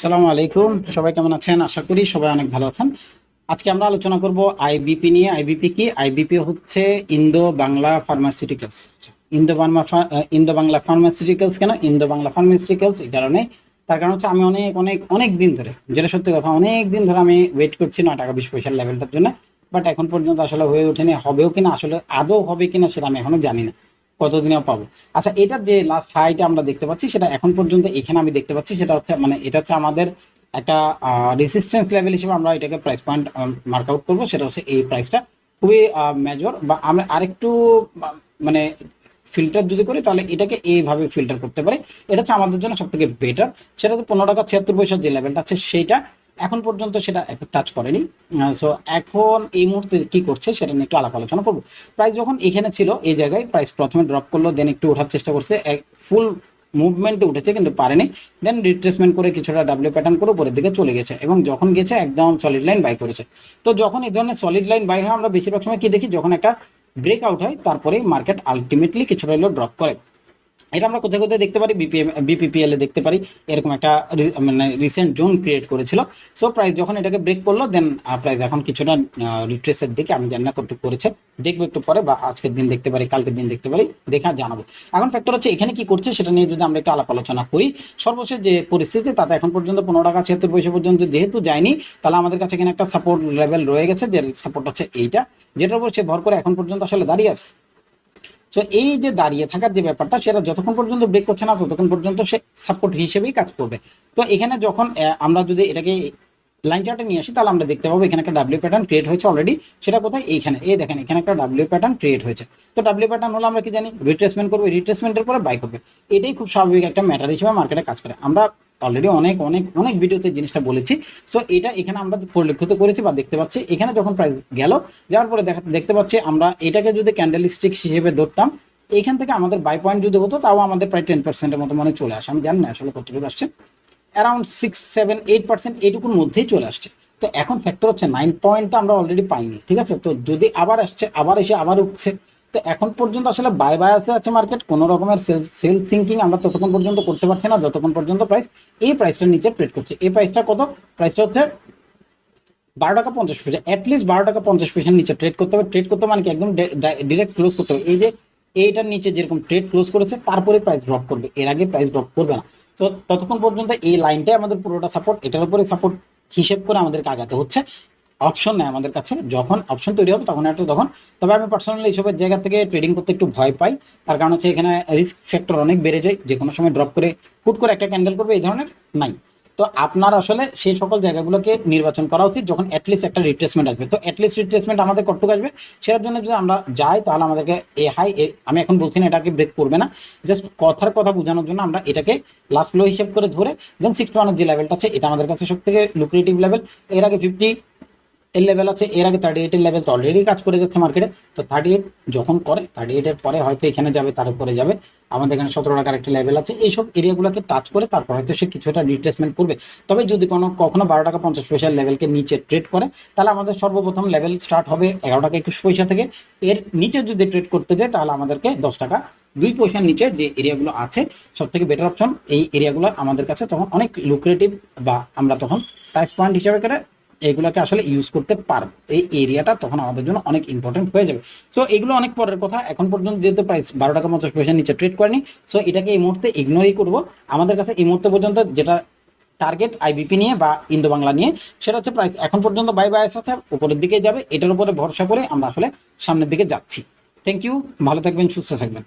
সালামু আলাইকুম। সবাই কেমন আছেন? আশা করি সবাই অনেক ভালো আছেন। আজকে আমরা আলোচনা করব আইবিপি নিয়ে। আইবিপি কি? আইবিপি হচ্ছে Indo Bangla Pharmaceuticals Indo Bangla Indo Bangla Pharmaceuticals কেন? ইন্দো বাংলা ফার্মাসিউটিক্যালস এই কারণে। তার কারণ হচ্ছে আমি অনেক অনেক অনেক দিন ধরে, যেটা সত্যি কথা, অনেক দিন ধরে আমি ওয়েট করছি নয় টাকা বিশ পয়সার লেভেলটার জন্য। বাট এখন পর্যন্ত আসলে হয়ে ওঠেনি। হবেও কিনা, আসলে আদৌ হবে কিনা সেটা আমি এখনও জানি না। কতদিনেও পাবো? আচ্ছা এটার যে লাস্ট হাইটা আমরা দেখতে পাচ্ছি, সেটা এখন পর্যন্ত এখানে আমি দেখতে পাচ্ছি, সেটা হচ্ছে মানে এটা হচ্ছে আমাদের একটা রেসিস্ট্যান্স লেভেল হিসেবে আমরা এটাকে প্রাইস পয়েন্ট মার্ক আউট করব, সেটা হচ্ছে এই প্রাইসটা খুবই মেজর বা আমরা আরেকটু মানে ফিল্টার যদি করি, তাহলে এটাকে এইভাবে ফিল্টার করতে পারি। এটা হচ্ছে আমাদের জন্য সব থেকে বেটার সেটা হচ্ছে পনেরো টাকা ছিয়াত্তর পয়সার যে লেভেলটা আছে, সেইটা এখন পর্যন্ত সেটা টাচ করেনি। সো এখন এই মুহূর্তে কি করছে সেটা নিয়ে একটু আলাপ আলোচনা করব। প্রাইস যখন এখানে ছিল, এই জায়গায় প্রাইস প্রথমে ড্রপ করল দেন একটু ওঠার চেষ্টা করছে। এক ফুল মুভমেন্টে উঠেছে, কিন্তু পারেনি। দেন রিট্রেসমেন্ট করে কিছুটা ডাব্লিউ প্যাটার্ন করে উপরের দিকে চলে গেছে এবং যখন গেছে একদম সলিড লাইন বাই করেছে। তো যখন এই ধরনের সলিড লাইন বাই হয়, আমরা বেশিরভাগ সময় কি দেখি? যখন একটা ব্রেক আউট হয় তারপরে মার্কেট আলটিমেটলি কিছুটা হলেও ড্রপ করে। এটা আমরা কোথায় কোথায় দেখতে পারি? বিপিএম বিপিপিএল এ দেখতে পারি। এরকম একটা মানে রিসেন্ট জোন ক্রিয়েট করেছিল। সো প্রাইস যখন এটাকে ব্রেক করল দেন প্রাইস এখন কিছুটা রিট্রেসের দিকে। আমি জানি না কতটুকু করেছে। দেখব একটু পরে বা আজকের দিন দেখতে পারি, কালকের দিন দেখতে পারি, দেখে জানাব। এখন ফ্যাক্টর হচ্ছে, এখানে কি করছে সেটা নিয়ে যদি আমরা একটু আলাপ আলোচনা করি, সর্বশেষ যে পরিস্থিতি, তাতে এখন পর্যন্ত পনেরো টাকা ছিয়াত্তর পয়সা পর্যন্ত যেহেতু যায়নি, তাহলে আমাদের কাছে এখানে একটা সাপোর্ট লেভেল রয়ে গেছে, যে সাপোর্ট হচ্ছে এইটা, যেটার উপর সে ভর করে এখন পর্যন্ত আসলে দাঁড়িয়ে আছে। তো এই যে দাঁড়িয়ে থাকার যে ব্যাপারটা, সেটা যতক্ষণ পর্যন্ত ব্রেক করছে না, ততক্ষণ পর্যন্ত সে সাপোর্ট হিসেবেই কাজ করবে। তো এখানে যখন আমরা যদি এটাকে লাইন চার্টে নিয়ে আসি, তাহলে আমরা দেখতে পাবো এখানে একটা ডাব্লিউ প্যাটার্ন ক্রিয়েট হয়েছে অলরেডি সেটা কোথায়? এইখানে। এই দেখেন, এখানে একটা ডাব্লিউ প্যাটার্ন ক্রিয়েট হয়েছে। তো ডাব্লিউ প্যাটার্ন হলো আমরা কি জানি? রিট্রেসমেন্ট করবে। রিট্রেসমেন্টের পরে বাই করবে। এটাই খুব স্বাভাবিক একটা ম্যাটার হিসেবে মার্কেটে কাজ করে। আমরা অলরেডি অনেক অনেক অনেক ভিডিওতে জিনিসটা বলেছি। সো এটা এখানে আমরা পরিলক্ষিত করেছি বা দেখতে পাচ্ছি। এখানে যখন প্রাইস গেল, যাওয়ার পরে দেখা, দেখতে পাচ্ছি আমরা এটাকে যদি ক্যান্ডেল স্টিক হিসেবে ধরতাম, এখান থেকে আমাদের বাই পয়েন্ট যদি হতো, তাও আমাদের প্রায় টেন পার্সেন্টের মতো মনে চলে আসে। আমি জানি না আসলে কতটুকু আসছে। Around six seven eight percent এইটুকুর মধ্যেই চলে আসছে। তো এখন ফ্যাক্টর হচ্ছে নাইন পয়েন্ট তো আমরা অলরেডি পাইনি, ঠিক আছে? তো যদি আবার আসছে, আবার এসে আবার উঠছে তো এখন পর্যন্ত আসলে বাই বায়াসে আছে মার্কেট কোনো রকমের সেল সেল সিঙ্কিং আমরা ততক্ষণ পর্যন্ত করতে পারছি না, যতক্ষণ পর্যন্ত প্রাইস এই প্রাইসটার নিচে ট্রেড করছে। এই প্রাইসটা কত? প্রাইসটা হচ্ছে বারো টাকা পঞ্চাশ পয়সা। অ্যাটলিস্ট বারো টাকা পঞ্চাশ পয়সার নিচে ট্রেড করতে হবে। ট্রেড করতে মানে কি একদম ডিরেক্ট ক্লোজ করতে হবে। এই যে এইটার নিচে যেরকম ট্রেড ক্লোজ করেছে, তারপরে প্রাইস ড্রপ করবে। এর আগে প্রাইস ড্রপ করবে না। তো ততক্ষণ পর্যন্ত এই লাইনটাই আমাদের পুরোটা সাপোর্ট এটার উপরে সাপোর্ট হিসেব করে আমাদেরকে আগাতে হচ্ছে। অপশন নেয় আমাদের কাছে। যখন অপশন তৈরি হবে, তখন একটা তখন, তবে আমি পার্সোনালি এইসবের জায়গা থেকে ট্রেডিং করতে একটু ভয় পাই। তার কারণ হচ্ছে এখানে রিস্ক ফ্যাক্টর অনেক বেড়ে যায়। যে কোনো সময় ড্রপ করে হুট করে একটা ক্যান্ডেল করবে, এই ধরনের নাই। তো আপনার আসলে সেই সকল জায়গাগুলোকে নির্বাচন করা উচিত, যখন অ্যাটলিস্ট একটা রিপ্লেসমেন্ট আসবে। তো অ্যাটলিস্ট রিট্রেসমেন্ট আমাদের কতটুকু আসবে, সেটার জন্য যদি আমরা যাই, তাহলে আমাদেরকে এ হাই আমি এখন বলছি না এটাকে ব্রেক করবে না। জাস্ট কথার কথা বোঝানোর জন্য আমরা এটাকে লাস্ট লো হিসেব করে ধরে দেন সিক্সটি ওয়ানের যে লেভেলটা আছে, এটা আমাদের কাছে সব থেকে লুক্রেটিভ লেভেল এর আগে ফিফটি এর লেভেল আছে, এর আগে থার্টি এইটের লেভেল তো অলরেডি কাজ করে যাচ্ছে মার্কেটে তো থার্টি এইট যখন করে থার্টি এইটের পরে হয়তো এখানে যাবে, তার উপরে যাবে। আমাদের এখানে সতেরো টাকার একটা লেভেল আছে। এইসব এরিয়াগুলোকে টাচ করে তারপর হয়তো সে কিছুটা রিট্রেসমেন্ট করবে। তবে যদি কোনো কখনো বারো টাকা পঞ্চাশ পয়সার লেভেলকে নিচে ট্রেড করে, তাহলে আমাদের সর্বপ্রথম লেভেল স্টার্ট হবে এগারো টাকা একুশ পয়সা থেকে। এর নিচে যদি ট্রেড করতে দেয় তাহলে আমাদেরকে দশ টাকা দুই পয়সার নিচে যে এরিয়াগুলো আছে সব থেকে বেটার অপশন এই এরিয়াগুলো আমাদের কাছে তখন অনেক লুক্রেটিভ বা আমরা তখন প্রাইস পয়েন্ট হিসাবে করে এগুলোকে আসলে ইউজ করতে পারব এই এরিয়াটা তখন আমাদের জন্য অনেক ইম্পর্টেন্ট হয়ে যাবে। সো এগুলো অনেক পরের কথা। এখন পর্যন্ত যেহেতু প্রাইস বারো টাকা পঞ্চাশ পয়সার নিচে ট্রেড করেনি সো এটাকে এই মুহূর্তে ইগনোরই করব। আমাদের কাছে এই মুহূর্তে পর্যন্ত যেটা টার্গেট আইবিপি নিয়ে বা ইন্দো বাংলা নিয়ে, সেটা হচ্ছে প্রাইস এখন পর্যন্ত বাই বায়াস আছে, উপরের দিকে যাবে। এটার উপরে ভরসা করে আমরা আসলে সামনের দিকে যাচ্ছি। থ্যাংক ইউ ভালো থাকবেন, সুস্থ থাকবেন।